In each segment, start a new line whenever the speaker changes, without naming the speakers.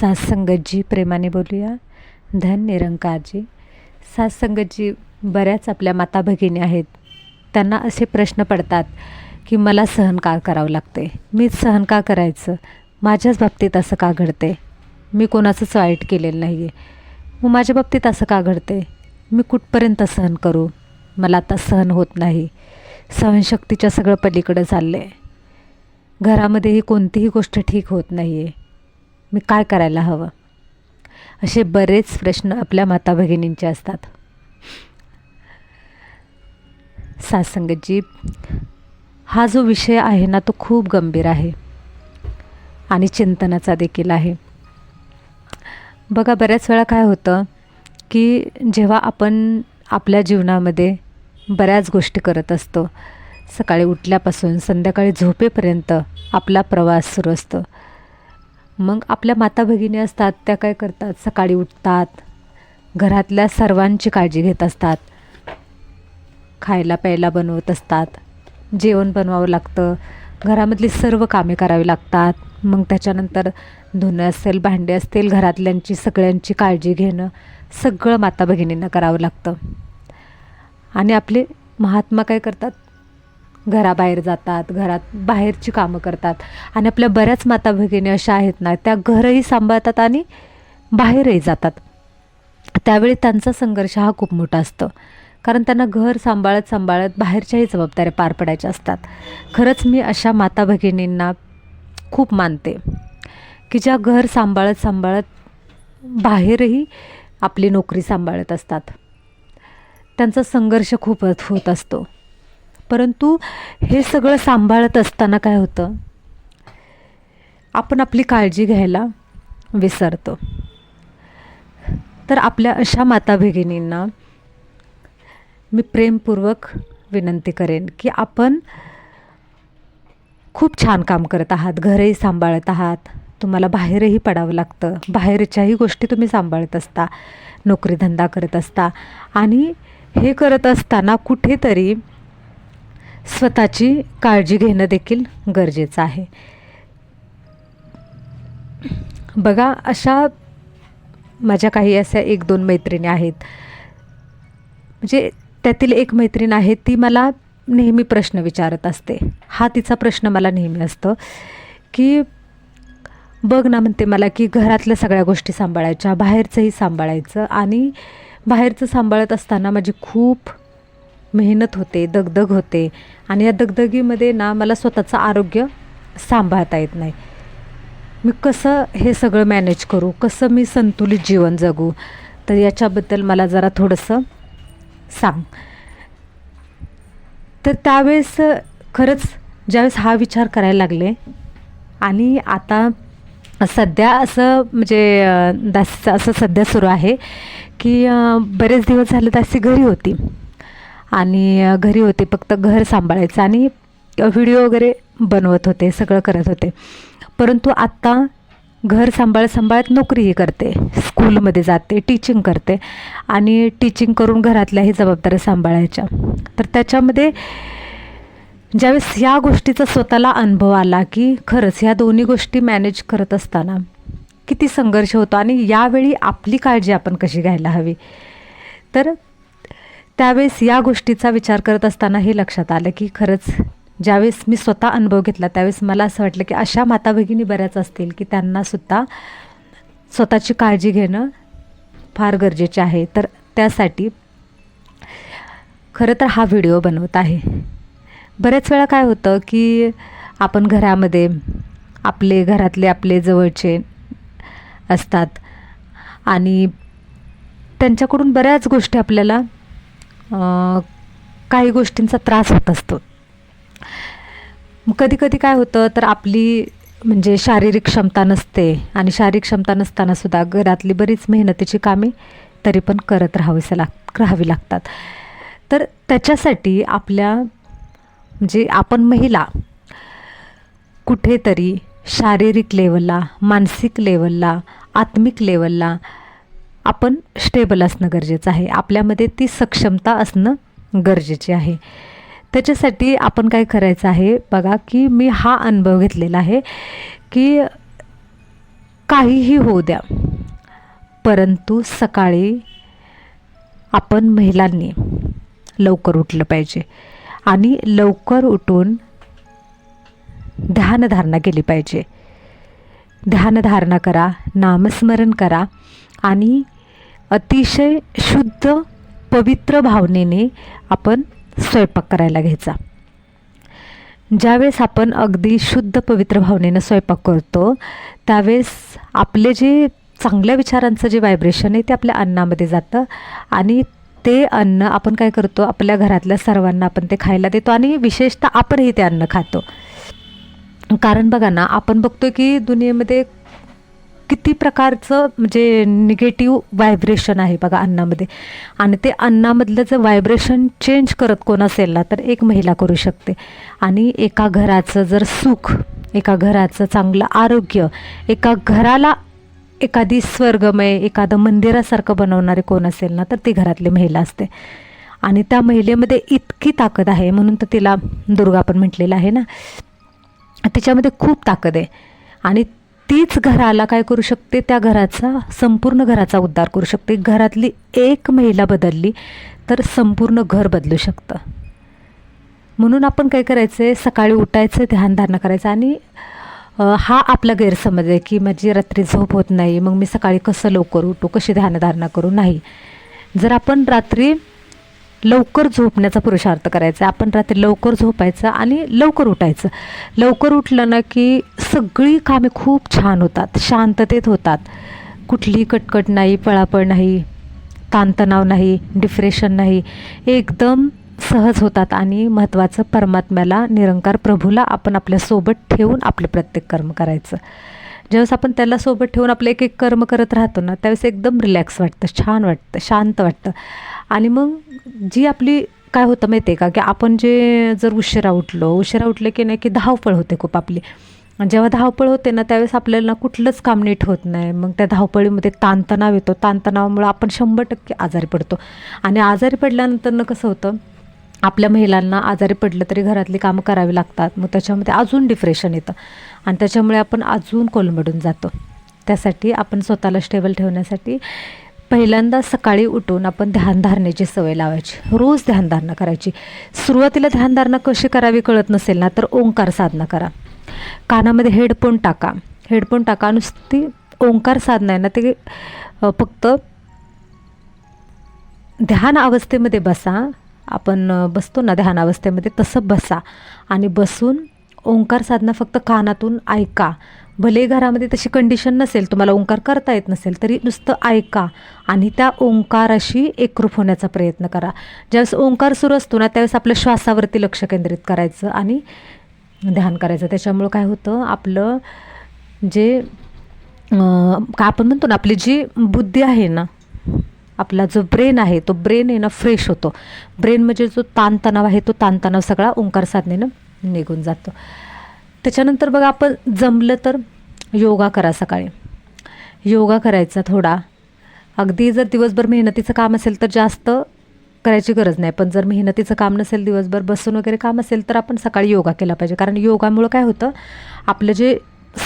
सासंगतजी प्रेमाने बोलूया. धन निरंकारजी सासंगतजी बऱ्याच आपल्या माता भगिनी आहेत. त्यांना असे प्रश्न पडतात की मला सहन का करावं लागते? मीच सहन का करायचं? माझ्याच बाबतीत असं का घडते? मी कोणाचंच वाईट केलेलं नाही आहे मग माझ्या बाबतीत असं का घडते? मी कुठपर्यंत सहन करू? मला आता सहन होत नाही. सहनशक्तीच्या सगळं पलीकडं चाललं आहे घरामध्येही कोणतीही गोष्ट ठीक होत नाही आहे मी काय करायला हवं? असे बरेच प्रश्न आपल्या माता भगिनींचे असतात. सासंगजी हा जो विषय आहे ना तो खूप गंभीर आहे आणि चिंतनाचा देखील आहे. बघा बऱ्याच वेळा काय होतं की जेव्हा आपण आपल्या जीवनामध्ये बऱ्याच गोष्टी करत असतो सकाळी उठल्यापासून संध्याकाळी झोपेपर्यंत आपला प्रवास सुरू असतो मग आपल्या माता भगिनी असतात त्या काय करतात? सकाळी उठतात. घरातल्या सर्वांची काळजी घेत असतात. खायला प्यायला बनवत असतात. जेवण बनवावं लागतं. घरामधली सर्व कामे करावी लागतात. मग त्याच्यानंतर धुणं असेल भांडे असतील घरातल्यांची सगळ्यांची काळजी घेणं सगळं माता भगिनींना करावं लागतं. आणि आपले महात्मा काय करतात? घराबाहेर जातात घरात बाहेरची कामं करतात. आणि आपल्या बऱ्याच माता भगिनी अशा आहेत ना त्या घरही सांभाळतात आणि बाहेरही जातात. त्यावेळी त्यांचा संघर्ष हा खूप मोठा असतो. कारण त्यांना घर सांभाळत सांभाळत बाहेरच्याही जबाबदाऱ्या पार पडायच्या असतात. खरंच मी अशा माता भगिनींना खूप मानते की ज्या घर सांभाळत सांभाळत बाहेरही आपली नोकरी सांभाळत असतात. त्यांचा संघर्ष खूप होत असतो. परंतु हे सगळं सांभाळत असताना काय होतं? आपण आपली काळजी घ्यायला विसरतो. तर आपल्या अशा माता भगिनींना मी प्रेमपूर्वक विनंती करेन की आपण खूप छान काम करत आहात घरही सांभाळत आहात. तुम्हाला बाहेरही पडावं लागतं. बाहेरच्याही गोष्टी तुम्ही सांभाळत असता नोकरीधंदा करत असता. आणि हे करत असताना कुठेतरी स्वतःची काळजी घेणं देखील गरजेचं आहे. बघा अशा माझ्या काही अशा एक दोन मैत्रिणी आहेत. म्हणजे त्यातील एक मैत्रीण आहे ती मला नेहमी प्रश्न विचारत असते. हा तिचा प्रश्न मला नेहमी असतो की बघ ना म्हणते मला की घरातल्या सगळ्या गोष्टी सांभाळायच्या बाहेरचंही सांभाळायचं आणि बाहेरचं सांभाळत असताना माझी खूप मेहनत होते दगदग होते आणि या दगदगीमध्ये ना मला स्वतःचं आरोग्य सांभाळता येत नाही. मी कसं हे सगळं मॅनेज करू? कसं मी संतुलित जीवन जगू? तर याच्याबद्दल मला जरा थोडंसं सांग. तर त्यावेळेस खरंच ज्यावेळेस हा विचार करायला लागले आणि आता सध्या असं म्हणजे दास असं सध्या सुरू आहे की बरेच दिवस झाले दासी घरी होती. आणि घरी होते फक्त घर सांभाळायचं आणि व्हिडिओ वगैरे बनवत होते सगळं करत होते. परंतु आत्ता घर सांभाळत सांभाळत नोकरीही करते स्कूलमध्ये जाते टीचिंग करते आणि टीचिंग करून घरातल्याही जबाबदाऱ्या सांभाळायच्या. तर त्याच्यामध्ये ज्यावेळेस ह्या गोष्टीचा स्वतःला अनुभव आला की खरंच ह्या दोन्ही गोष्टी मॅनेज करत असताना किती संघर्ष होतो आणि यावेळी आपली काळजी आपण कशी घ्यायला हवी? तर त्यावेळेस या गोष्टीचा विचार करत असताना हे लक्षात आलं की खरंच ज्यावेळेस मी स्वतः अनुभव घेतला त्यावेळेस मला असं वाटलं की अशा माता भगिनी बऱ्याच असतील की त्यांनासुद्धा स्वतःची काळजी घेणं फार गरजेचे आहे. तर त्यासाठी खरं तर हा व्हिडिओ बनवत आहे. बऱ्याच वेळा काय होतं की आपण घरामध्ये आपले घरातले आपले जवळचे असतात आणि त्यांच्याकडून बऱ्याच गोष्टी आपल्याला काही गोष्टींचा त्रास होत असतो. कधी कधी काय होतं तर आपली म्हणजे शारीरिक क्षमता नसते आणि शारीरिक क्षमता नसतानासुद्धा घरातली बरीच मेहनतीची कामे तरी पण करत राहावीस लाग राहावी लागतात. तर त्याच्यासाठी आपल्या म्हणजे आपण महिला कुठेतरी शारीरिक लेवलला मानसिक लेवलला आत्मिक लेवलला आपण स्टेबल असणं गरजेचं आहे. आपल्यामध्ये ती सक्षमता असणं गरजेचे आहे. त्याच्यासाठी आपण काय करायचं आहे बघा की मी हा अनुभव घेतलेला आहे की काहीही होऊ द्या परंतु सकाळी आपण महिलांनी लवकर उठलं पाहिजे आणि लवकर उठून ध्यानधारणा केली पाहिजे. ध्यानधारणा करा नामस्मरण करा आणि अतिशय शुद्ध पवित्र भावनेने आपण स्वयंपाक करायला घ्यायचा. ज्यावेळेस आपण अगदी शुद्ध पवित्र भावनेनं स्वयंपाक करतो त्यावेळेस आपले जे चांगल्या विचारांचं जे व्हायब्रेशन आहे ते आपल्या अन्नामध्ये जातं आणि ते अन्न आपण काय करतो आपल्या घरातल्या सर्वांना आपण ते खायला देतो आणि विशेषतः आपणही ते अन्न खातो. कारण बघा ना आपण बघतो की दुनियेमध्ये किती प्रकारचं म्हणजे निगेटिव्ह व्हायब्रेशन आहे बघा अन्नामध्ये. आणि ते अन्नामधलं जर व्हायब्रेशन चेंज करत कोण असेल ना तर एक महिला करू शकते. आणि एका घराचं जर सुख एका घराचं चांगलं आरोग्य एका घराला एखादी स्वर्गमय एखादं मंदिरासारखं बनवणारे कोण असेल ना तर ती घरातली महिला असते. आणि त्या महिलेमध्ये इतकी ताकद आहे म्हणून तर तिला दुर्गा पण म्हटलेलं आहे ना. तिच्यामध्ये खूप ताकद आहे. आणि तीच घराला काय करू शकते? त्या घराचा संपूर्ण घराचा उद्धार करू शकते. घरातली एक महिला बदलली तर संपूर्ण घर बदलू शकतं. म्हणून आपण काय करायचं आहे सकाळी उठायचं ध्यानधारणा करायचं आणि हा आपला गैरसमज आहे की माझी रात्री झोप होत नाही मग मी सकाळी कसं लवकर उठू? कशी ध्यानधारणा करू? नाही. जर आपण रात्री लवकर झोपण्याचा पुरुषार्थ करायचा. आपण रात्री लवकर झोपायचं आणि लवकर उठायचं. लवकर उठलं ना की सगळी कामे खूप छान होतात. शांततेत होतात. कुठलीही कटकट नाही पळापळ नाही ताणतणाव नाही डिप्रेशन नाही. एकदम सहज होतात आणि महत्त्वाचं परमात्म्याला निरंकार प्रभूला आपण आपल्यासोबत ठेवून आपले प्रत्येक कर्म करायचं. ज्यावेळेस आपण त्याला सोबत ठेवून आपलं एक एक कर्म करत राहतो ना त्यावेळेस एकदम रिलॅक्स वाटतं छान वाटतं शांत वाटतं. आणि मग जी आपली काय होतं माहिती आहे का की आपण जे जर उशिरा उठलो उशिरा उठले की नाही की धावपळ होते खूप आपली. जेव्हा धावपळ होते ना त्यावेळेस आपल्याला कुठलंच काम नीट होत नाही. मग त्या धावपळीमध्ये ताणतणाव येतो. ताणतणावामुळं आपण शंभर टक्के आजारी पडतो. आणि आजारी पडल्यानंतर कसं होतं आपल्या महिलांना आजारी पडलं तरी घरातली कामं करावी लागतात. मग त्याच्यामध्ये अजून डिप्रेशन येतं. आणि त्याच्यामुळे आपण अजून कोलमडून जातो. त्यासाठी आपण स्वतःला स्टेबल ठेवण्यासाठी पहिल्यांदा सकाळी उठून आपण ध्यानधारणेची सवय लावायची. रोज ध्यानधारणा करायची. सुरुवातीला ध्यानधारणा कशी करावी कळत नसेल ना तर ओंकार साधना करा. कानामध्ये हेडफोन टाका. हेडफोन टाका नुसती ओंकार साधना आहे ना ते फक्त ध्यान अवस्थेमध्ये बसा. आपण बसतो ना ध्यान अवस्थेमध्ये तसं बसा. आणि बसून ओंकार साधना फक्त कानातून ऐका. भले घरामध्ये तशी कंडिशन नसेल तुम्हाला ओंकार करता येत नसेल तरी नुसतं ऐका आणि त्या ओंकाराशी एकरूप होण्याचा प्रयत्न करा. ज्यावेळेस ओंकार सुरू असतो ना त्यावेळेस आपल्या श्वासावरती लक्ष केंद्रित करायचं आणि ध्यान करायचं. त्याच्यामुळं काय होतं आपलं जे का आपण म्हणतो ना आपली जी बुद्धी आहे ना आपला जो ब्रेन आहे तो ब्रेन आहे ना फ्रेश होतो. ब्रेन म्हणजे जो ताणतणाव आहे तो ताणतणाव सगळा ओंकार साधनेनं निघून जातो. त्याच्यानंतर बघा आपण जमलं तर योगा करा सकाळी. योगा करायचा थोडा. अगदी जर दिवसभर मेहनतीचं काम असेल तर जास्त करायची गरज नाही. पण जर मेहनतीचं काम नसेल दिवसभर बसून वगैरे काम असेल तर आपण सकाळी योगा केला पाहिजे. कारण योगामुळं काय होतं आपलं जे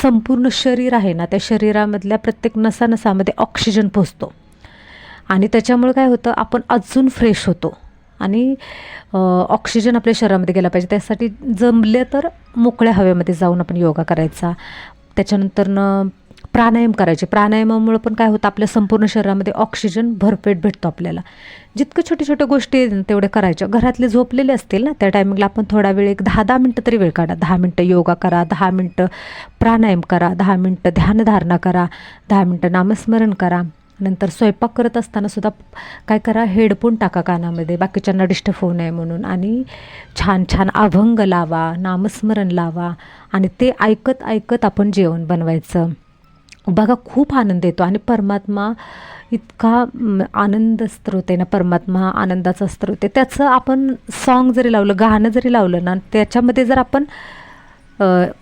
संपूर्ण शरीर आहे ना त्या शरीरामधल्या प्रत्येक नसानसामध्ये ऑक्सिजन पोचतो आणि त्याच्यामुळं काय होतं आपण अजून फ्रेश होतो. आणि ऑक्सिजन आपल्या शरीरामध्ये गेला पाहिजे. त्यासाठी जमले तर मोकळ्या हवेमध्ये जाऊन आपण योगा करायचा. त्याच्यानंतरनं प्राणायाम करायचे. प्राणायामामुळं पण काय होतं आपल्या संपूर्ण शरीरामध्ये ऑक्सिजन भरपेट भेटतो आपल्याला. जितकं छोट्या छोट्या गोष्टी तेवढ्या करायच्या. घरातले झोपलेले असतील ना त्या टायमिंगला आपण थोडा वेळ एक दहा दहा मिनटं तरी वेळ काढा. दहा मिनटं योगा करा दहा मिनटं प्राणायाम करा दहा मिनटं ध्यानधारणा करा दहा मिनटं नामस्मरण करा. नंतर स्वयंपाक करत असताना सुद्धा काय करा हेडफोन टाका कानामध्ये बाकीच्यांना डिस्टर्ब होऊ नये म्हणून. आणि छान छान अभंग लावा नामस्मरण लावा आणि ते ऐकत ऐकत आपण जेवण बनवायचं. बघा खूप आनंद येतो. आणि परमात्मा इतका आनंद स्रोत आहे ना परमात्मा आनंदाचा स्रोत आहे. त्याचं आपण सॉन्ग जरी लावलं गाणं जरी लावलं ना त्याच्यामध्ये जर आपण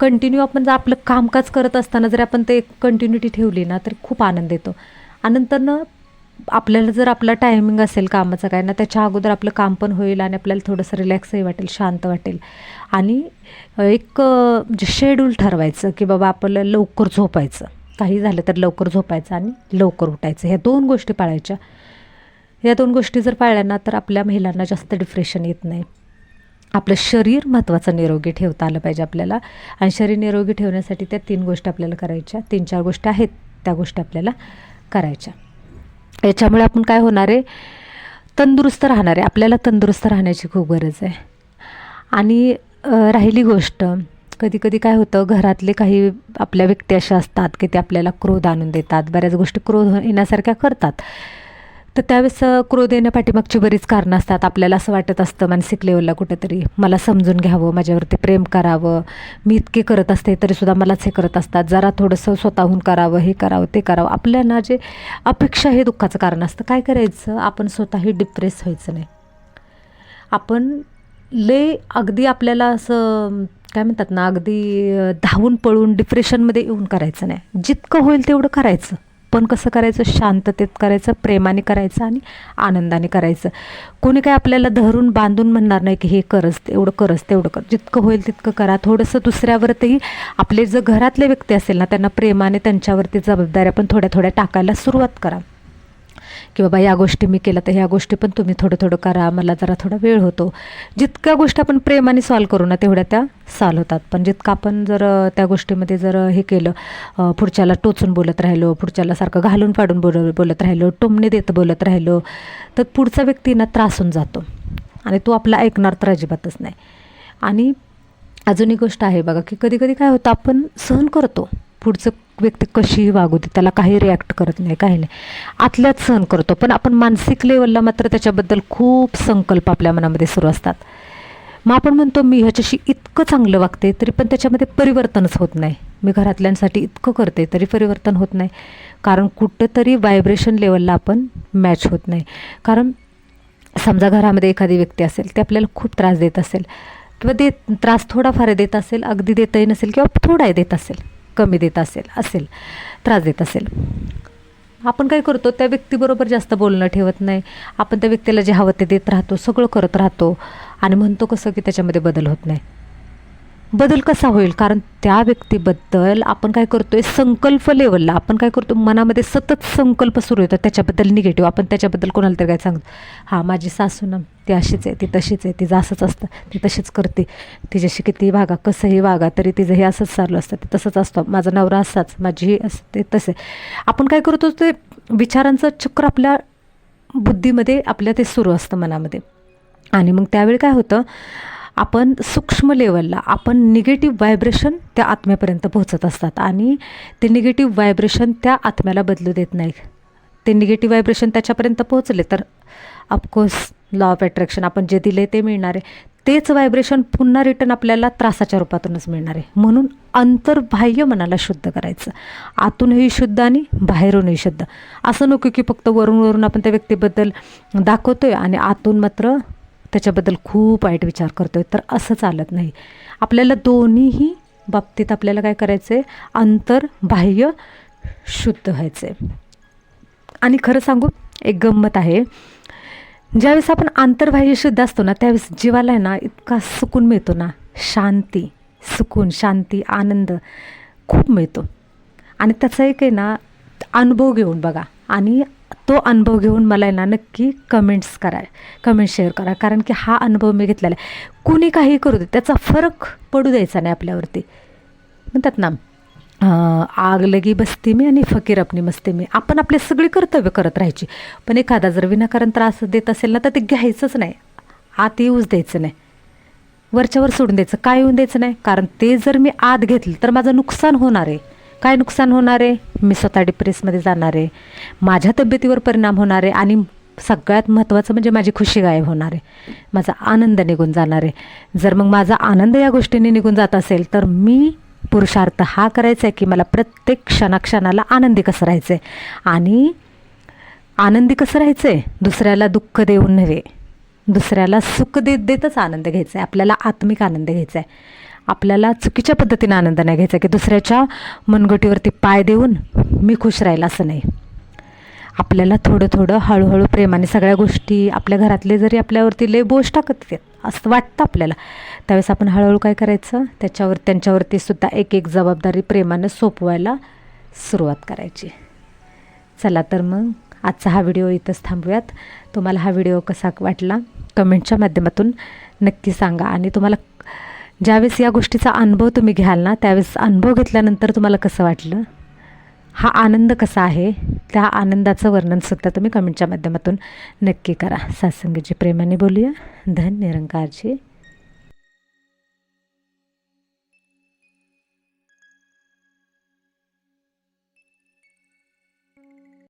कंटिन्यू आपण जर आपलं कामकाज करत असताना जर आपण ते कंटिन्युटी ठेवली ना तर खूप आनंद येतो. नंतरनं आपल्याला जर आपला टायमिंग असेल कामाचं काय ना त्याच्या अगोदर आपलं काम पण होईल आणि आपल्याला थोडंसं रिलॅक्सही वाटेल शांत वाटेल. आणि एक शेड्यूल म्हणजे ठरवायचं की बाबा आपल्याला लवकर झोपायचं. काही झालं तर लवकर झोपायचं आणि लवकर उठायचं. ह्या दोन गोष्टी पाळायच्या. या दोन गोष्टी जर पाळल्या ना तर आपल्या महिलांना जास्त डिप्रेशन येत नाही. आपलं शरीर महत्त्वाचं निरोगी ठेवता आलं पाहिजे आपल्याला. आणि शरीर निरोगी ठेवण्यासाठी त्या तीन गोष्टी आपल्याला करायच्या. तीन चार गोष्टी आहेत त्या गोष्टी आपल्याला करायच्या. याच्यामुळे आपण काय होणार आहे? तंदुरुस्त राहणार आहे. आपल्याला तंदुरुस्त राहण्याची खूप गरज आहे. आणि राहिली गोष्ट. कधी कधी काय होतं घरातले काही आपल्या व्यक्ती अशा असतात की ते आपल्याला क्रोध आणून देतात. बऱ्याच गोष्टी क्रोध येण्यासारख्या करतात. तर त्यावेळेस क्रोध क्रोध येण्यापाठीमागची बरीच कारणं असतात. आपल्याला असं वाटत असतं मानसिक लेवलला कुठेतरी मला समजून घ्यावं माझ्यावरती प्रेम करावं. मी इतके करत असते तरीसुद्धा मलाच हे करत असतात. जरा थोडंसं स्वतःहून करावं हे करावं ते करावं. आपल्याला जे अपेक्षा हे दुःखाचं कारण असतं. काय करायचं? आपण स्वतःही डिप्रेस व्हायचं नाही. आपण लय अगदी आपल्याला असं काय म्हणतात ना अगदी धावून पळून डिप्रेशनमध्ये येऊन करायचं नाही. जितकं होईल तेवढं करायचं. पण कसं करायचं? शांततेत करायचं प्रेमाने करायचं आणि आनंदाने करायचं. कोणी काय आपल्याला धरून बांधून म्हणणार नाही की हे करस एवढं करस तेवढं कर. जितकं होईल तितकं करा. थोडंसं दुसऱ्यावरती आपले जर घरातले व्यक्ती असेल ना त्यांना प्रेमाने त्यांच्यावरती जबाबदाऱ्या पण थोड्या थोड्या टाकायला सुरुवात करा. की बाबा या गोष्टी मी केल्या तर ह्या गोष्टी पण तुम्ही थोडं थोडं करा मला जरा थोडा वेळ होतो. जितक्या गोष्टी आपण प्रेमाने सॉल्व करू ना तेवढ्या त्या सॉल्व होतात. पण जितकं आपण जर त्या गोष्टीमध्ये जर हे केलं पुढच्याला टोचून बोलत राहिलो पुढच्याला सारखं घालून पाडून बोल बोलत राहिलो टोमणे देत बोलत राहिलो तर पुढचा व्यक्ती ना त्रासून जातो. आणि तो आपला ऐकणार तर अजिबातच नाही. आणि अजून एक गोष्ट आहे बघा की कधी कधी काय होतं आपण सहन करतो. पुढचं व्यक्ती कशीही वागू दे त्याला काही रिॲक्ट करत नाही काही नाही. आतल्यात सहन करतो पण आपण मानसिक लेवलला मात्र त्याच्याबद्दल खूप संकल्प आपल्या मनामध्ये सुरू असतात. मग आपण म्हणतो मी ह्याच्याशी इतकं चांगलं वागते तरी पण त्याच्यामध्ये परिवर्तनच होत नाही. मी घरातल्यांसाठी इतकं करते तरी परिवर्तन होत नाही. कारण कुठंतरी व्हायब्रेशन लेवलला आपण मॅच होत नाही. कारण समजा घरामध्ये एखादी व्यक्ती असेल ते आपल्याला खूप त्रास देत असेल किंवा देत त्रास थोडाफार देत असेल अगदी देतही नसेल किंवा थोडाही देत असेल कमी देत असेल असेल त्रास देत असेल. आपण काय करतो त्या व्यक्तीबरोबर जास्त बोलणं ठेवत नाही. आपण त्या व्यक्तीला जे हवं ते देत राहतो सगळं करत राहतो आणि म्हणतो कसं की त्याच्यामध्ये बदल होत नाही. बदल कसा होईल? कारण त्या व्यक्तीबद्दल आपण काय करतोय? संकल्प लेवलला आपण काय करतो? मनामध्ये सतत संकल्प सुरू होतात. त्याच्याबद्दल निगेटिव्ह आपण त्याच्याबद्दल कोणाला तरी काय सांगतो? हां माझी सासू ना ती अशीच आहे. ती तशीच आहे. तिचं असंच असतं. ती तशीच करते. तिच्याशी कितीही वागा कसंही वागा तरी तिचं हे असंच चालू असतं. ते तसंच असतं. माझा नवरा असाच. माझी असते तसे आपण काय करतो? ते विचारांचं चक्र आपल्या बुद्धीमध्ये आपल्या ते सुरू असतं मनामध्ये. आणि मग त्यावेळी काय होतं? आपण सूक्ष्म लेवलला आपण निगेटिव्ह व्हायब्रेशन त्या आत्म्यापर्यंत पोहोचत असतात आणि ते निगेटिव्ह व्हायब्रेशन त्या आत्म्याला बदलू देत नाही ते निगेटिव्ह व्हायब्रेशन त्याच्यापर्यंत पोहोचले तर ऑफकोर्स लॉ ऑफ अट्रॅक्शन आपण जे दिले ते मिळणार. आहे तेच व्हायब्रेशन पुन्हा रिटर्न आपल्याला त्रासाच्या रूपातूनच मिळणार. आहे म्हणून अंतर्बाह्य मनाला शुद्ध करायचं. आतूनही शुद्ध आणि बाहेरूनही शुद्ध. असं नको की फक्त वरून वरून आपण त्या व्यक्तीबद्दल दाखवतोय आणि आतून मात्र त्याच्याबद्दल खूप वाईट विचार करतोय. तर असं चालत नाही. आपल्याला दोन्हीही बाबतीत आपल्याला काय करायचं आहे अंतर बाह्य शुद्ध व्हायचं आहे आणि खरं सांगू एक गंमत आहे. ज्यावेळेस आपण आंतरबाह्य शुद्ध असतो ना त्यावेळेस जीवाला आहे ना इतका सुकून मिळतो ना. शांती सुकून शांती आनंद खूप मिळतो. आणि त्याचा एक आहे ना अनुभव घेऊन बघा. आणि तो अनुभव घेऊन मला ना नक्की कमेंट्स करा कमेंट शेअर करा. कारण की हा अनुभव मी घेतलेला आहे. कुणी काही करू दे त्याचा फरक पडू द्यायचा नाही आपल्यावरती. म्हणतात ना आग लगी बसते मी आणि फकीर अपनी मस्ती मी. आपण आपले सगळी कर्तव्य करत राहायची. पण एखादा जर विनाकारण त्रास देत असेल ना तर ते घ्यायचंच नाही. आत येऊच द्यायचं नाही. वरच्यावर सोडून द्यायचं. काय येऊन द्यायचं नाही? कारण ते जर मी आत घेतलं तर माझं नुकसान होणार आहे. काय नुकसान होणार? आहे मी स्वतः डिप्रेसमध्ये जाणार. आहे माझ्या तब्येतीवर परिणाम होणार आहे आणि सगळ्यात महत्त्वाचं म्हणजे माझी खुशी गायब होणार. आहे माझा आनंद निघून जाणार. आहे जर मग माझा आनंद या गोष्टीने निघून जात असेल तर मी पुरुषार्थ हा करायचा आहे की मला प्रत्येक क्षणाक्षणाला आनंदी कसं राहायचं आहे आणि आनंदी कसं राहायचं आहे दुसऱ्याला दुःख देऊन नव्हे दुसऱ्याला सुख देत देतच आनंद घ्यायचा आहे आपल्याला आत्मिक आनंद घ्यायचा आहे आपल्याला चुकीच्या पद्धतीने आनंद नाही घ्यायचा की दुसऱ्याच्या मनगटीवरती पाय देऊन मी खुश राहील असं नाही. आपल्याला थोडं थोडं हळूहळू प्रेमाने सगळ्या गोष्टी आपल्या घरातले जरी आपल्यावरती लय बोज टाकत येत असं वाटतं आपल्याला. त्यावेळेस आपण हळूहळू काय करायचं? त्याच्यावर त्यांच्यावरती सुद्धा एक एक जबाबदारी प्रेमानं सोपवायला सुरुवात करायची. चला तर मग आजचा हा व्हिडिओ इथंच थांबूयात. तुम्हाला हा व्हिडिओ कसा वाटला? कमेंटच्या माध्यमातून नक्की सांगा आणि तुम्हाला ज्यावेळेस या गोष्टीचा अनुभव तुम्ही घ्याल ना त्यावेळेस अनुभव घेतल्यानंतर तुम्हाला कसं वाटलं? हा आनंद कसा आहे? त्या आनंदाचं वर्णनसुद्धा तुम्ही कमेंटच्या माध्यमातून नक्की करा. सासंगीची प्रेमाने बोलूया. धन निरंकारची